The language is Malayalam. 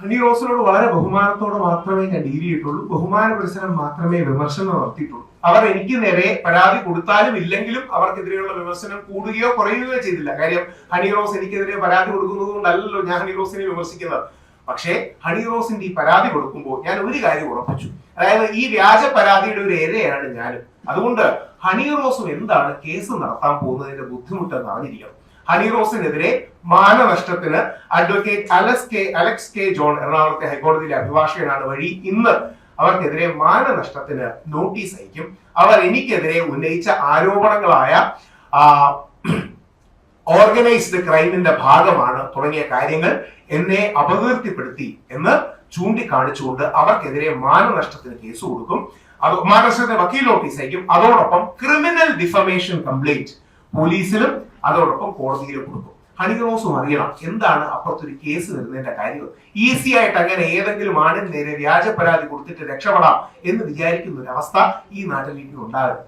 ഹണി റോസിനോട് വളരെ ബഹുമാനത്തോടെ മാത്രമേ ഞാൻ ഡീൽ ചെയ്തിട്ടുള്ളൂ. ബഹുമാന പരിസരം മാത്രമേ വിമർശനം നടത്തിയിട്ടുള്ളൂ. അവർ എനിക്ക് നേരെ പരാതി കൊടുത്താലും ഇല്ലെങ്കിലും അവർക്കെതിരെയുള്ള വിമർശനം കൂടുകയോ കുറയുകയോ ചെയ്തില്ല. കാര്യം ഹണി റോസ് എനിക്കെതിരെ പരാതി കൊടുക്കുന്നത് കൊണ്ടല്ലല്ലോ ഞാൻ ഹണി റോസിനെ വിമർശിക്കുന്നത്. പക്ഷേ ഹണി റോസിന്റെ ഈ പരാതി കൊടുക്കുമ്പോൾ ഞാൻ ഒരു കാര്യം ഉറപ്പിച്ചു. അതായത് ഈ വ്യാജ പരാതിയുടെ ഒരു ഇരയാണ് ഞാനും. അതുകൊണ്ട് ഹണി റോസും എന്താണ് കേസ് നടത്താൻ പോകുന്നതിന്റെ ബുദ്ധിമുട്ടെന്ന് അറിഞ്ഞിരിക്കണം. ഹണി റോസിനെതിരെ മാനനഷ്ടത്തിന് advocate Alex K Alex K John എറണാകുളത്തെ ഹൈക്കോടതിയിലെ അഭിഭാഷകനാണ് വഴി ഇന്ന് അവർക്കെതിരെ മാനനഷ്ടത്തിന് നോട്ടീസ് അയക്കും. അവർ എനിക്കെതിരെ ഉന്നയിച്ച ആരോപണങ്ങളായ ഓർഗനൈസ്ഡ് ക്രൈമിന്റെ ഭാഗമാണ് തുടങ്ങിയ കാര്യങ്ങൾ എന്നെ അപകീർത്തിപ്പെടുത്തി എന്ന് ചൂണ്ടിക്കാണിച്ചുകൊണ്ട് അവർക്കെതിരെ മാനനഷ്ടത്തിന് കേസ് കൊടുക്കും. അത് മാനനഷ്ടത്തിന് വക്കീൽ നോട്ടീസ് അയക്കും. അതോടൊപ്പം ക്രിമിനൽ ഡിഫമേഷൻ കംപ്ലൈന്റ് പോലീസിലും അതോടൊപ്പം കോടതിയിൽ കൊടുക്കും. ഹണിറോസും അറിയണം എന്താണ് അപ്പുറത്തൊരു കേസ് വരുന്നതിന്റെ കാര്യം. ഈസി ആയിട്ട് അങ്ങനെ ഏതെങ്കിലും ആണിന് നേരെ വ്യാജ പരാതി കൊടുത്തിട്ട് രക്ഷപ്പെടാം എന്ന് വിചാരിക്കുന്ന ഒരു അവസ്ഥ ഈ നാട്ടിലേക്ക് ഉണ്ടാകും